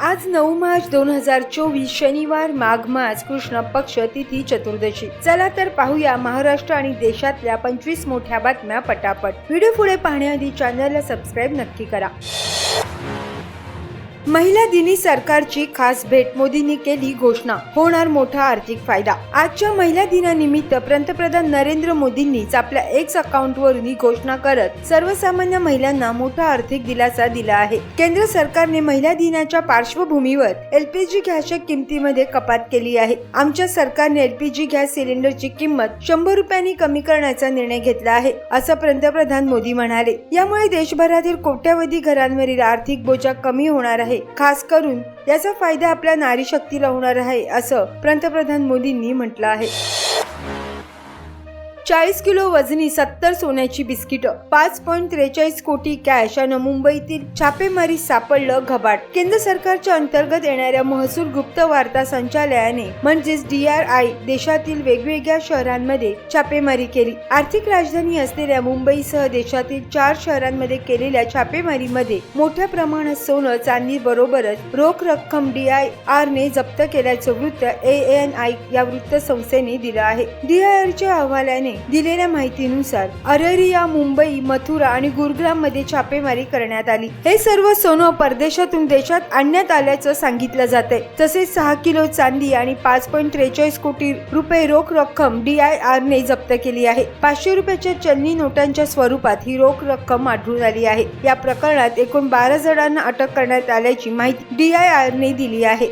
आज नऊ मार्च दोन हजार चोवीस शनिवार माघ मास कृष्ण पक्ष तिथी चतुर्दशी. चला तर पाहूया महाराष्ट्र आणि देशातल्या पंचवीस मोठ्या बातम्या पटापट. व्हिडिओ पुढे पाहण्याआधी चॅनलला सबस्क्राईब नक्की करा. महिला दिनी सरकारची खास भेट मोदींनी केली घोषणा. होणार मोठा आर्थिक फायदा. आजच्या महिला दिनानिमित्त पंतप्रधान नरेंद्र मोदींनीच आपल्या एक्स अकाउंटवरून ही घोषणा करत सर्वसामान्य महिलांना मोठा आर्थिक दिलासा दिला आहे. केंद्र सरकारने महिला दिनाच्या पार्श्वभूमीवर एलपीजी गॅसच्या किमतीमध्ये कपात केली आहे. आमच्या सरकारने एलपीजी गॅस सिलेंडरची किंमत शंभर रुपयांनी कमी करण्याचा निर्णय घेतला आहे असं पंतप्रधान मोदी म्हणाले. यामुळे देशभरातील कोट्यावधी घरांवरील आर्थिक बोजा कमी होणार आहे. खास करून याचा फायदा आपल्या नारी शक्तीला होणार आहे असं पंतप्रधान मोदींनी म्हटलं आहे. चाळीस किलो वजनी सत्तर सोन्याची बिस्किटं पाच पॉईंट त्रेचाळीस कोटी कॅश आणि मुंबईतील छापेमारी सापडलं घबाट. केंद्र सरकारच्या अंतर्गत येणाऱ्या महसूल गुप्त वार्ता संचालयाने म्हणजेच डीआरआय देशातील वेगवेगळ्या शहरांमध्ये छापेमारी केली. आर्थिक राजधानी असलेल्या मुंबईसह देशातील चार शहरांमध्ये केलेल्या छापेमारीमध्ये मोठ्या प्रमाणात सोनं चांदी बरोबरच रोख रक्कम डीआयआर ने जप्त केल्याचं वृत्त ए एन आय या वृत्तसंस्थेने दिलं आहे. डीआयआरच्या अहवालाने दिलेल्या माहितीनुसार अररिया मुंबई मथुरा आणि गुरुग्राममध्ये छापेमारी करण्यात आली. हे सर्व सोनं परदेशातून देशात आणण्यात आल्याचं सांगितलं जाते तसेच सहा किलो चांदी आणि पाच पॉईंट त्रेचाळीस कोटी रुपये रोख रक्कम डीआयआर ने जप्त केली आहे. पाचशे रुपयाच्या चलनी नोटांच्या स्वरूपात ही रोख रक्कम आढळून आली आहे. या प्रकरणात एकूण बारा जणांना अटक करण्यात आल्याची माहिती डीआयआर ने दिली आहे.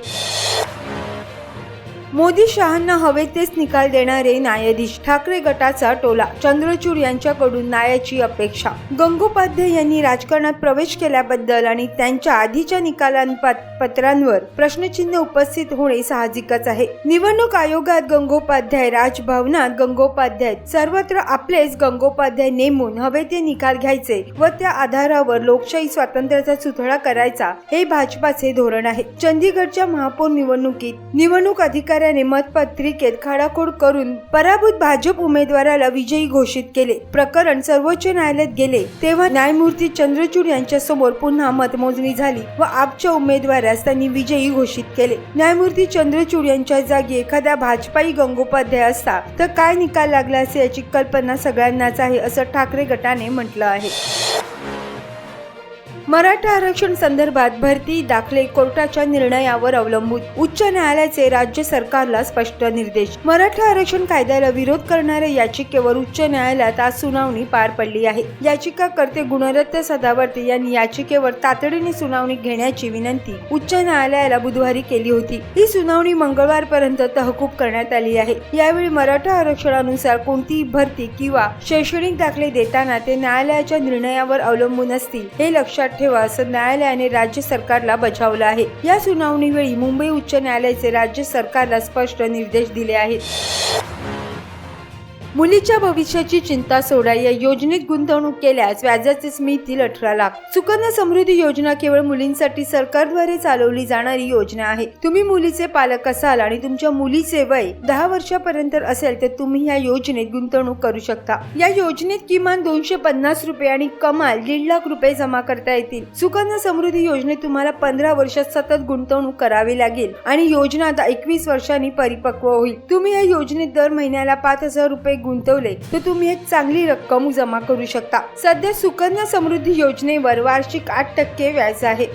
मोदी शहांना हवे तेच निकाल देणारे न्यायाधीश ठाकरे गटाचा टोला चंद्रचूड यांच्याकडून न्यायाची अपेक्षा. गंगोपाध्याय यांनी राजकारणात प्रवेश केल्याबद्दल आणि त्यांच्या आधीच्या निकालांपत्रांवर प्रश्नचिन्ह उपस्थित होणे साहजिकच आहे. निवडणूक आयोगात गंगोपाध्याय राजभवनात गंगोपाध्याय सर्वत्र आपलेच गंगोपाध्याय नेमून हवे ते निकाल घ्यायचे व त्या आधारावर लोकशाही स्वातंत्र्याचा सुथळा करायचा हे भाजपाचे धोरण आहे. चंदीगडच्या महापौर निवडणुकीत निवडणूक अधिकाऱ्याने मतपत्रिकेत खाडाखोड करून पराभूत भाजप उमेदवाराला विजयी घोषित केले. प्रकरण सर्वोच्च न्यायालयात गेले. तेव्हा न्यायमूर्ती चंद्रचूड यांच्या समोर पुन्हा मतमोजणी झाली व आपच्या उमेदवारास त्यांनी विजयी घोषित केले. न्यायमूर्ती चंद्रचूड यांच्या जागी एखाद्या भाजपाई गंगोपाध्याय असता तर काय निकाल लागला असे याची कल्पना सगळ्यांनाच आहे असं ठाकरे गटाने म्हटलं आहे. मराठा आरक्षण संदर्भात भरती दाखले कोर्टाच्या निर्णयावर अवलंबून उच्च न्यायालयाचे राज्य सरकारला स्पष्ट निर्देश. मराठा आरक्षण कायद्याला विरोध करणाऱ्या याचिकेवर उच्च न्यायालयात आज सुनावणी पार पडली आहे. याचिकाकर्ते गुणरत्न सदावर्ते यांनी याचिकेवर तातडीने सुनावणी घेण्याची विनंती उच्च न्यायालयाला बुधवारी केली होती. ही सुनावणी मंगळवारपर्यंत तहकूब करण्यात आली आहे. यावेळी मराठा आरक्षणानुसार कोणतीही भरती किंवा शैक्षणिक दाखले देताना ते न्यायालयाच्या निर्णयावर अवलंबून असतील हे लक्षात ठेवा असं न्यायालयाने राज्य सरकारला बजावलं आहे. या सुनावणीवेळी मुंबई उच्च न्यायालयाचे राज्य सरकारला स्पष्ट निर्देश दिले आहेत. मुलीच्या भविष्याची चिंता सोडा. या योजनेत गुंतवणूक केल्यास व्याजाचेच मिळतील अठरा लाख सुकन्या समृद्धी योजना केवळ मुलींसाठी सरकारद्वारे चालवली जाणारी योजना आहे. तुम्ही मुलीचे पालक असाल आणि तुमच्या मुलीचे वय दहा वर्षापर्यंत असेल तर तुम्ही या योजनेत गुंतवणूक करू शकता. या योजनेत किमान दोनशे पन्नास रुपये आणि कमाल दीड लाख रुपये जमा करता येतील. सुकन्या समृद्धी योजनेत तुम्हाला पंधरा वर्षात सतत गुंतवणूक करावी लागेल आणि योजना आता एकवीस वर्षांनी परिपक्व होईल. तुम्ही या योजनेत दर महिन्याला पाच हजार रुपये गुंतवले तर तुम्ही एक चांगली रक्कम जमा करू शकता. सध्या सुकन्या समृद्धी योजनेवर वार्षिक आठ टक्के व्याज आहे.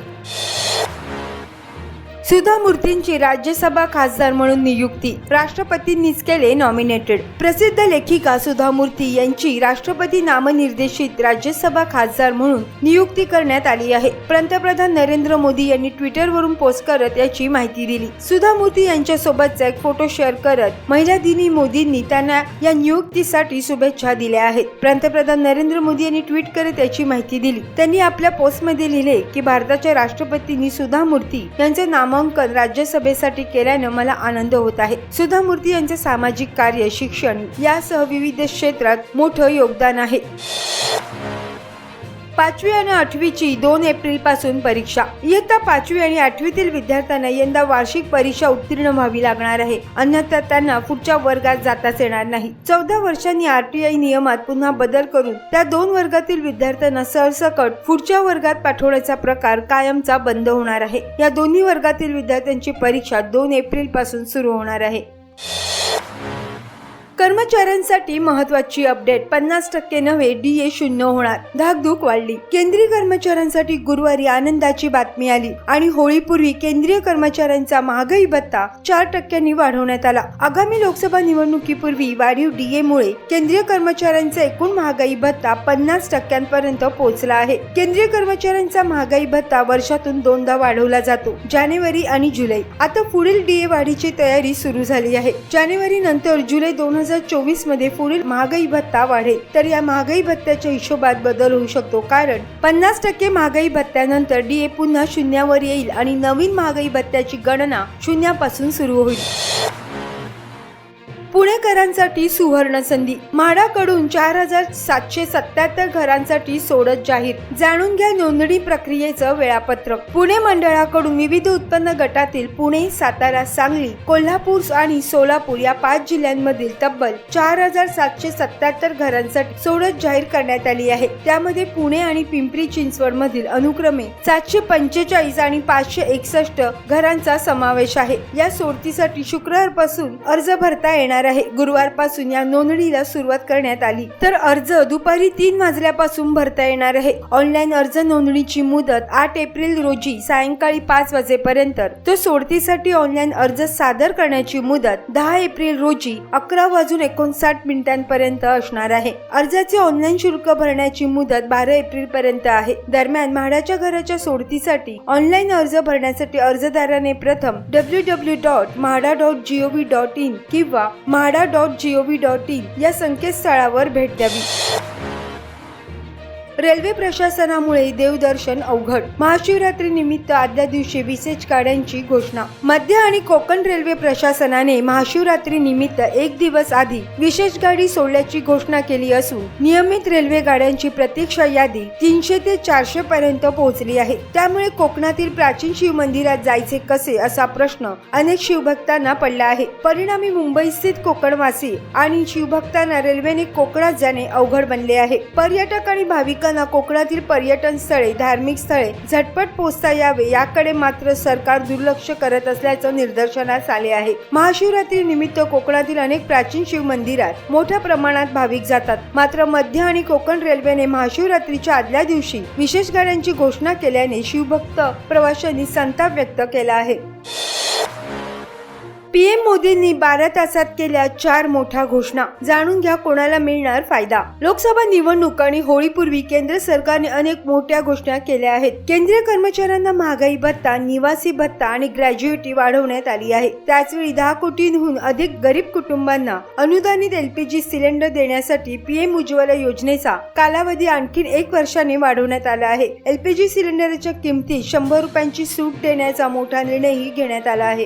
सुधा मूर्तींची राज्यसभा खासदार म्हणून नियुक्ती. राष्ट्रपतींनीच केले नॉमिनेटेड प्रसिद्ध लेखिका सुधा मूर्ती यांची राष्ट्रपती नामनिर्देशित राज्यसभा खासदार म्हणून नियुक्ती करण्यात आली आहे. पंतप्रधान नरेंद्र मोदी यांनी ट्विटरवरून पोस्ट करत याची माहिती दिली. सुधा मूर्ती यांच्या सोबतचा एक फोटो शेअर करत महिला दिनी मोदींनी त्यांना या नियुक्तीसाठी शुभेच्छा दिल्या आहेत. पंतप्रधान नरेंद्र मोदी यांनी ट्विट करत याची माहिती दिली. त्यांनी आपल्या पोस्टमध्ये लिहिले की भारताच्या राष्ट्रपतींनी सुधा मूर्ती यांचे नामांकन राज्यसभेसाठी केल्यानं मला आनंद होत आहे. सुधा मूर्ती यांचे सामाजिक कार्य शिक्षण यासह विविध क्षेत्रात मोठं योगदान आहे. पाचवी आणि आठवीची दोन एप्रिलपासून परीक्षा. इयत्ता पाचवी आणि आठवीतील विद्यार्थ्यांना यंदा वार्षिक परीक्षा उत्तीर्ण व्हावी लागणार आहे. अन्यथा त्यांना पुढच्या वर्गात जाताच येणार नाही. चौदा वर्षांनी आरटीआय नियमात पुन्हा बदल करून त्या दोन वर्गातील विद्यार्थ्यांना सरसकट पुढच्या वर्गात पाठवण्याचा प्रकार कायमचा बंद होणार आहे. या दोन्ही वर्गातील विद्यार्थ्यांची परीक्षा दोन एप्रिलपासून सुरू होणार आहे. कर्मचाऱ्यांसाठी महत्वाची अपडेट. पन्नास टक्के नव्हे डीए शून्य होणार. धाकधूक वाढली. केंद्रीय कर्मचाऱ्यांसाठी गुरुवारी आनंदाची बातमी आली आणि होळीपूर्वी केंद्रीय कर्मचाऱ्यांचा महागाई भत्ता चार टक्क्यांनी वाढवण्यात आला. आगामी लोकसभा निवडणुकीपूर्वी वाढीव डीए मुळे केंद्रीय कर्मचाऱ्यांचा एकूण महागाई भत्ता पन्नास टक्क्यांपर्यंत पोहोचला आहे. केंद्रीय कर्मचाऱ्यांचा महागाई भत्ता वर्षातून दोनदा वाढवला जातो जानेवारी आणि जुलै. आता पुढील डीए वाढीची तयारी सुरू झाली आहे. जानेवारी नंतर जुलै दोन हजार चोवीसमध्ये पुढील महागाई भत्ता वाढेल. तर या महागाई भत्त्याच्या हिशोबात बदल होऊ शकतो. कारण पन्नास टक्के महागाई भत्त्यानंतर डीए पुन्हा शून्यावर येईल आणि नवीन महागाई भत्त्याची गणना शून्यापासून सुरू होईल. पुणेकरांसाठी सुवर्ण संधी. म्हाडाकडून चार हजार सातशे सत्याहत्तर घरांसाठी सोडत जाहीर. जाणून घ्या नोंदणी प्रक्रियेचं वेळापत्रक. पुणे मंडळाकडून विविध उत्पन्न गटातील पुणे सातारा सांगली कोल्हापूर आणि सोलापूर या पाच जिल्ह्यांमधील तब्बल चार हजार सातशे सत्याहत्तर घरांसाठी सोडत जाहीर करण्यात आली आहे. त्यामध्ये पुणे आणि पिंपरी चिंचवड मधील अनुक्रमे सातशे पंचेचाळीस आणि पाचशे एकसष्ट घरांचा समावेश आहे. या सोडतीसाठी शुक्रवारपासून अर्ज भरता येणार आहे. गुरुवारपासून या नोंदणीला सुरुवात करण्यात आली. तर अर्ज दुपारी तीन वाजल्यापासून भरता येणार आहे. ऑनलाईन अर्ज नोंदणीची मुदत आठ एप्रिल रोजी सायंकाळी पाच वाजेपर्यंत. तर सोडतीसाठी ऑनलाईन अर्ज सादर करण्याची मुदत दहा एप्रिल रोजी अकरा वाजून एकोणसाठ मिनिटांपर्यंत असणार आहे. अर्जाचे ऑनलाईन शुल्क भरण्याची मुदत बारा एप्रिल पर्यंत आहे. दरम्यान म्हाडाच्या घराच्या सोडतीसाठी ऑनलाईन अर्ज भरण्यासाठी अर्जदाराने प्रथम W W dot MHADA dot G O V dot in किंवा MHADA dot G O V dot in या संकेतस्थळावर भेट द्यावी. रेल्वे प्रशासनामुळे देवदर्शन अवघड. महाशिवरात्री निमित्त आदल्या दिवशी विशेष गाड्यांची घोषणा. मध्य आणि कोकण रेल्वे प्रशासनाने महाशिवरात्री निमित्त एक दिवस आधी विशेष गाडी सोडल्याची घोषणा केली असून नियमित रेल्वे गाड्यांची प्रतीक्षा यादी तीनशे ते चारशे पर्यंत पोहोचली आहे. त्यामुळे कोकणातील प्राचीन शिव मंदिरात जायचे कसे असा प्रश्न अनेक शिवभक्तांना पडला आहे. परिणामी मुंबई स्थित कोकणवासी आणि शिवभक्तांना रेल्वेने कोकणात जाणे अवघड बनले आहे. पर्यटक आणि भाविकांना कोकणातील पर्यटन स्थळे धार्मिक स्थळे झटपट पोहोचता यावे याकडे मात्र सरकार दुर्लक्ष करत असल्याचं निदर्शनास आले आहे. महाशिवरात्री निमित्त कोकणातील अनेक प्राचीन शिव मंदिरात मोठ्या प्रमाणात भाविक जातात. मात्र मध्य आणि कोकण रेल्वेने महाशिवरात्रीच्या आदल्या दिवशी विशेष गाड्यांची घोषणा केल्याने शिवभक्त प्रवाशांनी संताप व्यक्त केला आहे. पीएम मोदींनी बारा तासात केल्या चार मोठ्या घोषणा. जाणून घ्या कोणाला मिळणार फायदा. लोकसभा निवडणूक आणि होळीपूर्वी केंद्र सरकारने अनेक मोठ्या घोषणा केल्या आहेत. केंद्रीय कर्मचाऱ्यांना महागाई भत्ता निवासी भत्ता आणि ग्रॅज्युएटी वाढवण्यात आली आहे. त्याचवेळी दहा कोटींहून अधिक गरीब कुटुंबांना अनुदानित एलपीजी सिलेंडर देण्यासाठी पीएम उज्ज्वला योजनेचा कालावधी आणखी एक वर्षाने वाढवण्यात आला आहे. एलपीजी सिलेंडरच्या किमतीत शंभर रुपयांची सूट देण्याचा मोठा निर्णयही घेण्यात आला आहे.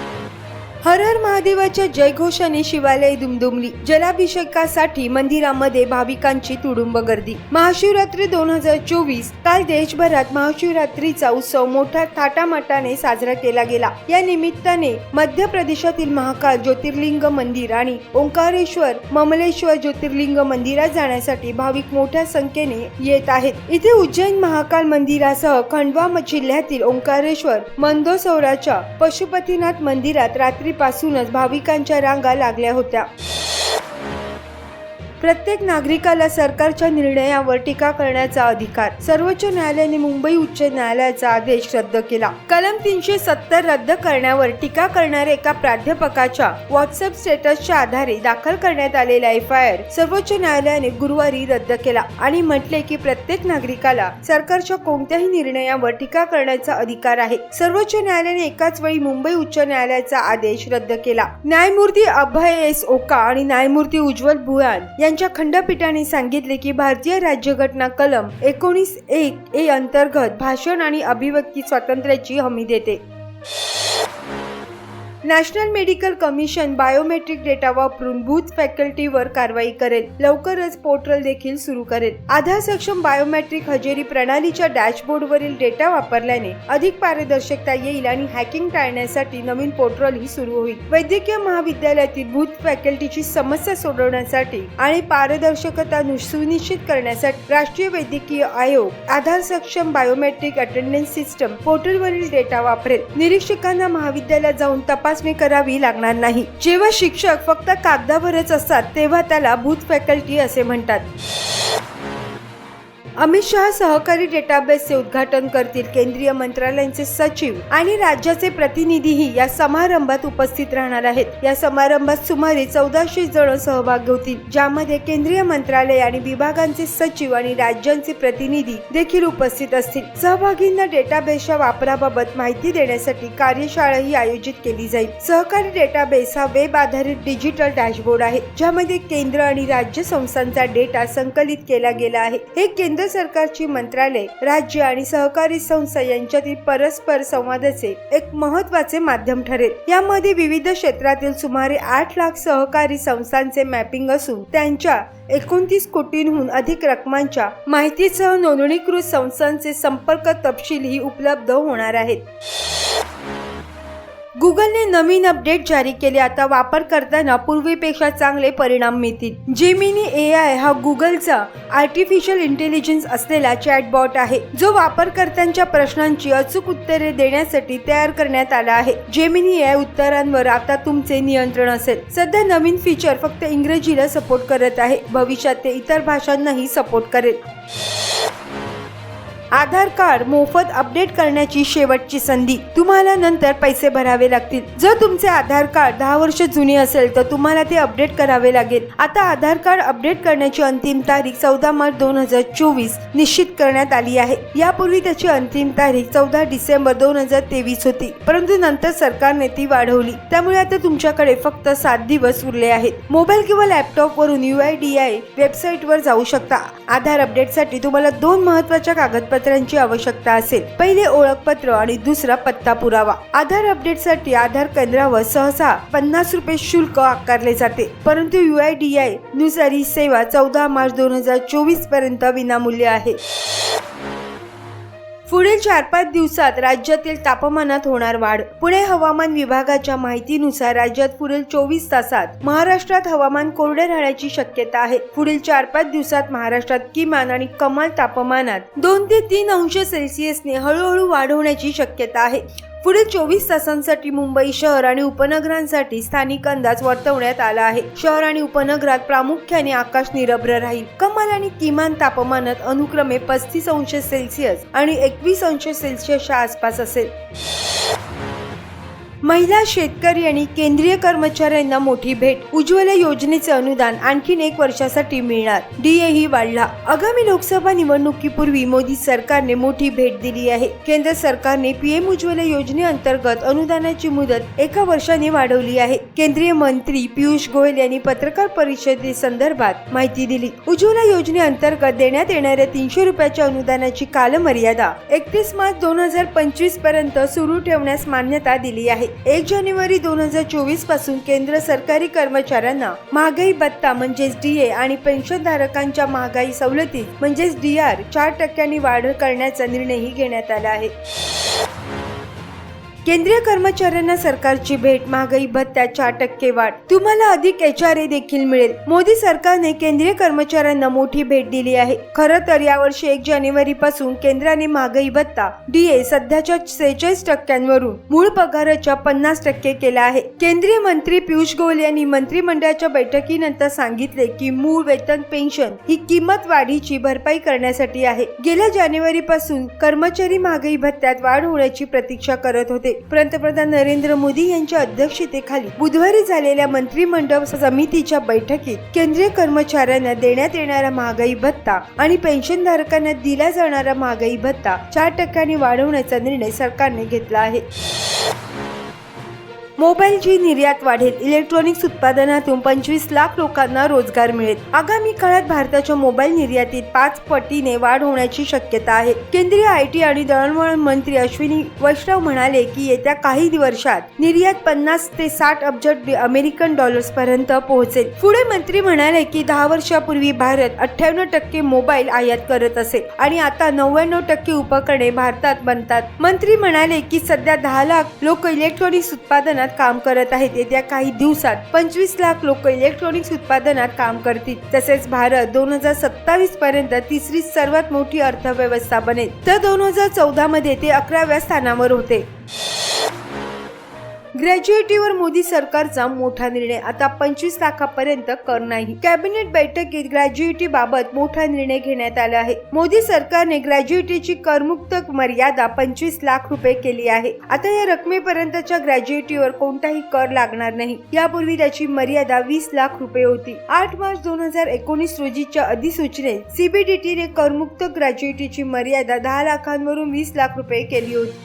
हर हर महादेवाच्या जयघोषाने शिवालय दुमदुमली. जलाभिषेकासाठी मंदिरामध्ये भाविकांची तुडुंब गर्दी. महाशिवरात्री दोन हजार चोवीस काल देशभरात महाशिवरात्रीचा उत्सव मोठ्या थाटामाटाने साजरा केला गेला. या निमित्ताने मध्य प्रदेशातील महाकाल ज्योतिर्लिंग मंदिर आणि ओंकारेश्वर ममलेश्वर ज्योतिर्लिंग मंदिरात जाण्यासाठी भाविक मोठ्या संख्येने येत आहेत. इथे उज्जैन महाकाल मंदिरासह खंडवा जिल्ह्यातील ओंकारेश्वर मंदोसौराच्या पशुपतीनाथ मंदिरात रात्री रात्रीपासूनच भाविकांच्या रांगा लागल्या होत्या. प्रत्येक नागरिकाला सरकारच्या निर्णयावर टीका करण्याचा अधिकार. सर्वोच्च न्यायालयाने मुंबई उच्च न्यायालयाचा आदेश रद्द केला. कलम तीनशे सत्तर रद्द करण्यावर टीका करणाऱ्या एका प्राध्यापकाच्या व्हॉट्सअप स्टेटसच्या आधारे दाखल करण्यात आलेला एफ आय आर सर्वोच्च न्यायालयाने गुरुवारी रद्द केला आणि म्हटले की प्रत्येक नागरिकाला सरकारच्या कोणत्याही निर्णयावर टीका करण्याचा अधिकार आहे. सर्वोच्च न्यायालयाने एकाच वेळी मुंबई उच्च न्यायालयाचा आदेश रद्द केला. न्यायमूर्ती अभय एस ओका आणि न्यायमूर्ती उज्ज्वल भुयान त्यांच्या खंडपीठाने सांगितले की भारतीय राज्यघटना कलम एकोणीस एक ए अंतर्गत भाषण आणि अभिव्यक्ती स्वातंत्र्याची हमी देते. National medical commission biometric data वापरून बूथ फॅकल्टीवर कारवाई करेल. लवकरच पोर्टल देखील सुरू करेल. आधार सक्षम बायोमेट्रिक हजेरी प्रणालीच्या डॅशबोर्डवरील डेटा वापरल्याने अधिक पारदर्शकता येईल आणि हॅकिंग टाळण्यासाठी नवीन पोर्टलही सुरू होईल. वैद्यकीय महाविद्यालयातील बूथ फॅकल्टीची समस्या सोडवण्यासाठी आणि पारदर्शकता सुनिश्चित करण्यासाठी राष्ट्रीय वैद्यकीय आयोग आधार सक्षम बायोमेट्रिक अटेंडन्स सिस्टम पोर्टलवरील डेटा वापरेल. निरीक्षकांना महाविद्यालयात जाऊन तपास तपासणी करावी लागणार नाही. जेव्हा शिक्षक फक्त कागदावरच असतात तेव्हा त्याला बूथ फॅकल्टी असे म्हणतात. अमित शहा सहकारी डेटाबेसचे उद्घाटन करतील केंद्रीय मंत्रालयांचे सचिव आणि राज्याचे प्रतिनिधीही या समारंभात उपस्थित राहणार आहेत. या समारंभात सुमारे चौदाशे जण सहभाग घेतील ज्यामध्ये केंद्रीय मंत्रालय आणि विभागांचे सचिव आणि राज्यांचे प्रतिनिधी देखील उपस्थित असतील. सहभागींना डेटाबेसच्या वापराबाबत माहिती देण्यासाठी कार्यशाळाही आयोजित केली जाईल. सहकारी डेटाबेस हा वेब आधारित डिजिटल डॅशबोर्ड आहे ज्यामध्ये केंद्र आणि राज्य संस्थांचा डेटा संकलित केला गेला आहे. हे केंद्र सरकारची मंत्रालय राज्य आणि सहकारी संस्था यांच्यातील परस्पर संवादाचे एक महत्त्वाचे माध्यम ठरेल. यामध्ये विविध क्षेत्रातील सुमारे आठ लाख सहकारी संस्थांचे मॅपिंग असून त्यांच्या एकोणतीस कोटींहून अधिक रकमांच्या माहितीसह नोंदणीकृत संस्थांचे संपर्क तपशीलही उपलब्ध होणार आहेत. गुगलने नवीन अपडेट जारी केले. आता वापर करताना पूर्वीपेक्षा चांगले परिणाम मिळतील. जेमिनी ए आय हा गुगलचा आर्टिफिशियल इंटेलिजन्स असलेला चॅटबॉट आहे. जो वापरकर्त्यांच्या प्रश्नांची अचूक उत्तरे देण्यासाठी तयार करण्यात आला आहे. जेमिनी ए आय उत्तरांवर आता तुमचे नियंत्रण असेल. सध्या नवीन फीचर फक्त इंग्रजीला सपोर्ट करत आहे. भविष्यात ते इतर भाषांनाही सपोर्ट करेल. आधार कार्ड मोफत अपडेट करण्याची शेवटची संधी. तुम्हाला नंतर पैसे भरावे लागतील. जर तुमचे आधार कार्ड दहा वर्ष जुने असेल तर तुम्हाला ते अपडेट करावे लागेल. आता आधार कार्ड अपडेट करण्याची अंतिम तारीख चौदा मार्च दोन हजार चोवीस निश्चित करण्यात आली आहे. यापूर्वी त्याची अंतिम तारीख चौदा डिसेंबर दोन हजार तेवीस होती परंतु नंतर सरकारने ती वाढवली. त्यामुळे आता तुमच्याकडे फक्त सात दिवस उरले आहेत. मोबाईल किंवा लॅपटॉप वरून U I D I website वर जाऊ शकता. आधार अपडेटसाठी तुम्हाला दोन महत्त्वाच्या कागदपत्रांची आवश्यकता असेल. पहिले ओळखपत्र आणि दुसरा पत्ता पुरावा. आधार अपडेटसाठी आधार केंद्रावर सहसा पन्नास रुपये शुल्क आकारले जाते. परंतु यू आय डी आयनुसार ही सेवा चौदा मार्च दोन हजार चोवीसपर्यंत विनामूल्य आहे. पुढील चार पाच दिवसात राज्यातील तापमानात होणार वाढ. पुणे हवामान विभागाच्या माहितीनुसार राज्यात पुढील चोवीस तासात महाराष्ट्रात हवामान कोरडे राहण्याची शक्यता आहे. पुढील चार पाच दिवसात महाराष्ट्रात किमान आणि कमाल तापमानात दोन ते तीन अंश सेल्सिअसने हळूहळू वाढ होण्याची शक्यता आहे. पुढील चोवीस तासांसाठी मुंबई शहर आणि उपनगरांसाठी स्थानिक अंदाज वर्तवण्यात आला आहे. शहर आणि उपनगरात प्रामुख्याने आकाश निरभ्र राहील. कमाल आणि किमान तापमानात अनुक्रमे पस्तीस अंश सेल्सिअस आणि एकवीस अंश सेल्सिअसच्या आसपास असेल. महिला शेतकरी आणि केंद्रीय कर्मचाऱ्यांना मोठी भेट. उज्ज्वला योजनेचे अनुदान आणखीन एक वर्षासाठी मिळणार. डीए ही वाढला. आगामी लोकसभा निवडणुकीपूर्वी मोदी सरकारने मोठी भेट दिली आहे. केंद्र सरकारने पीएम उज्ज्वला योजनेअंतर्गत अनुदानाची मुदत एका वर्षाने वाढवली आहे. केंद्रीय मंत्री पियुष गोयल यांनी पत्रकार परिषदेसंदर्भात माहिती दिली. उज्ज्वला योजनेअंतर्गत देण्यात येणाऱ्या तीनशे रुपयाच्या अनुदानाची कालमर्यादा एकतीस मार्च दोन हजार पंचवीसपर्यंत सुरू ठेवण्यास मान्यता दिली आहे. एक जानेवारी दोन हजार चोवीसपासून केंद्र सरकारी कर्मचाऱ्यांना महागाई भत्ता म्हणजेच डीए आणि पेन्शनधारकांच्या महागाई सवलती म्हणजेच डी आर चार टक्क्यांनी वाढ करण्याचा निर्णयही घेण्यात आला आहे. केंद्रीय कर्मचाऱ्यांना सरकारची भेट महागाई भत्ता चार टक्के वाढ. तुम्हाला अधिक एच आर ए देखील मिळेल. मोदी सरकारने केंद्रीय कर्मचाऱ्यांना मोठी भेट दिली आहे. खरं तर यावर्षी एक जानेवारी पासून केंद्राने महागाई भत्ता डीए सध्याच्या सेहेचाळीस टक्क्यांवरून मूळ पगाराच्या पन्नास टक्के केला आहे. केंद्रीय मंत्री पियुष गोयल यांनी मंत्रिमंडळाच्या बैठकीनंतर सांगितले की मूळ वेतन पेन्शन ही किंमत वाढीची भरपाई करण्यासाठी आहे. गेल्या जानेवारी पासून कर्मचारी महागाई भत्त्यात वाढ होण्याची प्रतीक्षा करत होते. पंतप्रधान नरेंद्र मोदी यांच्या अध्यक्षतेखाली बुधवारी झालेल्या मंत्रिमंडळ समितीच्या बैठकीत केंद्रीय कर्मचाऱ्यांना देण्यात येणारा महागाई भत्ता आणि पेन्शनधारकांना दिला जाणारा महागाई भत्ता चार टक्क्यांनी वाढवण्याचा निर्णय सरकारने घेतला आहे. मोबाईलची निर्यात वाढेल. इलेक्ट्रॉनिक्स उत्पादनातून पंचवीस लाख लोकांना रोजगार मिळेल. आगामी काळात भारताच्या मोबाईल निर्यातीत पाच पटीने वाढ होण्याची शक्यता आहे. केंद्रीय आय टी आणि दळणवळण मंत्री अश्विनी वैष्णव म्हणाले की येत्या काही वर्षात निर्यात पन्नास ते साठ अब्ज अमेरिकन डॉलर्स पर्यंत पोहोचेल. पुढे मंत्री म्हणाले की दहा वर्षापूर्वी भारत अठ्ठ्याण्णव टक्के मोबाईल आयात करत असे आणि आता नव्याण्णव टक्के उपकरणे भारतात बनतात. मंत्री म्हणाले की सध्या दहा लाख लोक इलेक्ट्रॉनिक्स उत्पादनात काम करत आहेत. येत्या काही दिवसात पंचवीस लाख लोक इलेक्ट्रॉनिक्स उत्पादनात काम करतील. तसेच भारत दोन हजार सत्तावीस पर्यंत तिसरी सर्वात मोठी अर्थव्यवस्था बनेल. तर दोन हजार चौदा मध्ये ते अकराव्या स्थानावर होते. ग्रॅज्युएटीवर मोदी सरकारचा मोठा निर्णय. आता पंचवीस लाखापर्यंत कर नाही. कॅबिनेट बैठकीत ग्रॅज्युएटी बाबत मोठा निर्णय घेण्यात आला आहे. मोदी सरकारने ग्रॅज्युएटीची करमुक्त मर्यादा पंचवीस लाख रुपये केली आहे. आता या रकमेपर्यंतच्या ग्रॅज्युएटीवर कोणताही कर लागणार नाही. यापूर्वी त्याची मर्यादा वीस लाख रुपये होती. आठ मार्च दोन हजार एकोणीस रोजीच्या अधिसूचनेत सीबीडीटीने करमुक्त ग्रॅज्युएटीची मर्यादा दहा लाखांवरून वीस लाख रुपये केली होती.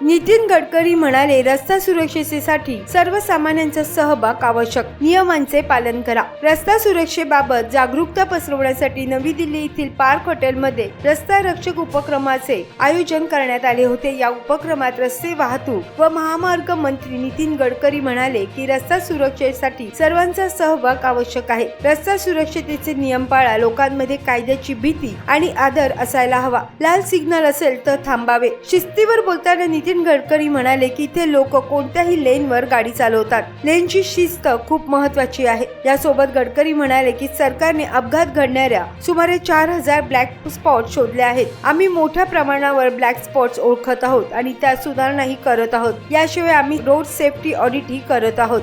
नितीन गडकरी म्हणाले रस्ता सुरक्षेसाठी सर्वसामान्यांचा सहभाग आवश्यक. नियमांचे पालन करा. रस्ता सुरक्षेबाबत जागरूकता पसरवण्यासाठी नवी दिल्ली येथील पार्क हॉटेलमध्ये रस्ता रक्षक उपक्रमाचे आयोजन करण्यात आले होते. या उपक्रमात रस्ते वाहतूक व महामार्ग मंत्री नितीन गडकरी म्हणाले की रस्ता सुरक्षेसाठी सर्वांचा सहभाग आवश्यक आहे. रस्ता सुरक्षतेचे नियम पाळा. लोकांमध्ये कायद्याची भीती आणि आदर असायला हवा. लाल सिग्नल असेल तर थांबावे. शिस्तीवर बोलताना नितीन गडकरी म्हणाले की इथे लोक कोणत्याही लेनवर गाडी चालवतात. लेनची शिस्त खूप महत्वाची आहे. यासोबत गडकरी म्हणाले की सरकारने अपघात घडणाऱ्या सुमारे चार हजार ब्लॅक स्पॉट शोधले आहेत. आम्ही मोठ्या प्रमाणावर ब्लॅक स्पॉट्स ओळखत आहोत आणि त्यात सुधारणाही करत आहोत. याशिवाय आम्ही रोड सेफ्टी ऑडिटही करत आहोत.